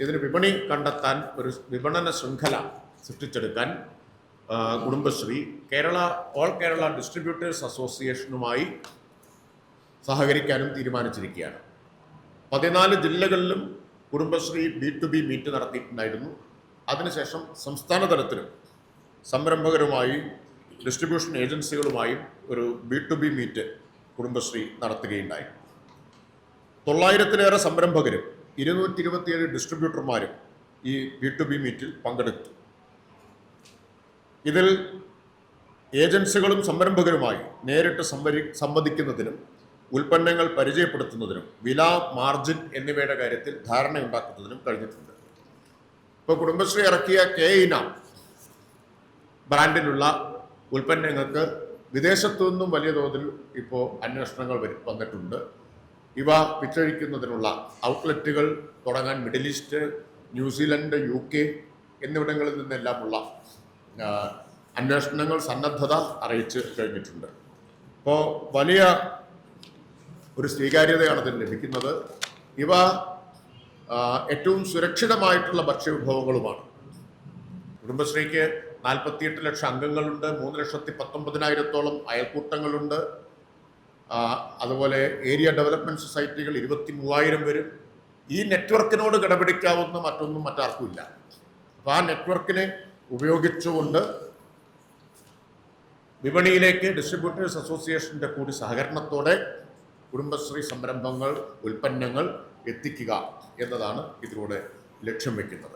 ഇതിന് വിപണി കണ്ടെത്താൻ ഒരു വിപണന ശൃംഖല സൃഷ്ടിച്ചെടുക്കാൻ കുടുംബശ്രീ കേരള ഓൾ കേരള ഡിസ്ട്രിബ്യൂട്ടേഴ്സ് അസോസിയേഷനുമായി സഹകരിക്കാനും തീരുമാനിച്ചിരിക്കുകയാണ്. പതിനാല് ജില്ലകളിലും Kudumbashree B to B meet നടത്തിയിട്ടുണ്ടായിരുന്നു. അതിനുശേഷം സംസ്ഥാന തലത്തിലും സംരംഭകരുമായി ഡിസ്ട്രിബ്യൂഷൻ ഏജൻസികളുമായും ഒരു B to B meet Kudumbashree നടത്തുകയുണ്ടായി. തൊള്ളായിരത്തിലേറെ സംരംഭകരും ഇരുന്നൂറ്റി ഇരുപത്തിയേഴ് ഡിസ്ട്രിബ്യൂട്ടർമാരും ഈ ബി ടു ബി മീറ്റിൽ പങ്കെടുത്തു. ഇതിൽ ഏജൻസികളും സംരംഭകരുമായി നേരിട്ട് സംവരി സംവദിക്കുന്നതിനും ഉൽപ്പന്നങ്ങൾ പരിചയപ്പെടുത്തുന്നതിനും വില മാർജിൻ എന്നിവയുടെ കാര്യത്തിൽ ധാരണയുണ്ടാക്കുന്നതിനും കഴിഞ്ഞിട്ടുണ്ട്. ഇപ്പോൾ കുടുംബശ്രീ ഇറക്കിയ കെ ഇനാം ബ്രാൻഡിലുള്ള ഉൽപ്പന്നങ്ങൾക്ക് വിദേശത്തു നിന്നും വലിയ തോതിൽ ഇപ്പോൾ അന്വേഷണങ്ങൾ വന്നിട്ടുണ്ട്. ഇവ വിറ്റഴിക്കുന്നതിനുള്ള ഔട്ട്ലെറ്റുകൾ തുടങ്ങാൻ middle east New Zealand U K എന്നിവിടങ്ങളിൽ നിന്നെല്ലാമുള്ള അന്വേഷണങ്ങൾ സന്നദ്ധത അറിയിച്ച് കഴിഞ്ഞിട്ടുണ്ട്. ഇപ്പോൾ വലിയ ഒരു സ്വീകാര്യതയാണ് ഇതിന് ലഭിക്കുന്നത്. ഇവ ഏറ്റവും സുരക്ഷിതമായിട്ടുള്ള ഭക്ഷ്യവിഭവങ്ങളുമാണ്. കുടുംബശ്രീക്ക് നാൽപ്പത്തിയെട്ട് ലക്ഷം അംഗങ്ങളുണ്ട് മൂന്ന് ലക്ഷത്തി പത്തൊമ്പതിനായിരത്തോളം അയൽക്കൂട്ടങ്ങളുണ്ട്. അതുപോലെ ഏരിയ ഡെവലപ്മെന്റ് സൊസൈറ്റികൾ ഇരുപത്തി മൂവായിരം വരും ഈ നെറ്റ്വർക്കിനോട് കിടപിടിക്കാവുന്ന മറ്റൊന്നും മറ്റാർക്കും ഇല്ല. അപ്പോൾ ആ നെറ്റ്വർക്കിനെ ഉപയോഗിച്ചുകൊണ്ട് വിപണിയിലേക്ക് ഡിസ്ട്രിബ്യൂട്ടേഴ്സ് അസോസിയേഷന്റെ കൂടി സഹകരണത്തോടെ കുടുംബശ്രീ സംരംഭങ്ങൾ ഉൽപ്പന്നങ്ങൾ എത്തിക്കുക എന്നതാണ് ഇതിലൂടെ ലക്ഷ്യം വെക്കുന്നത്.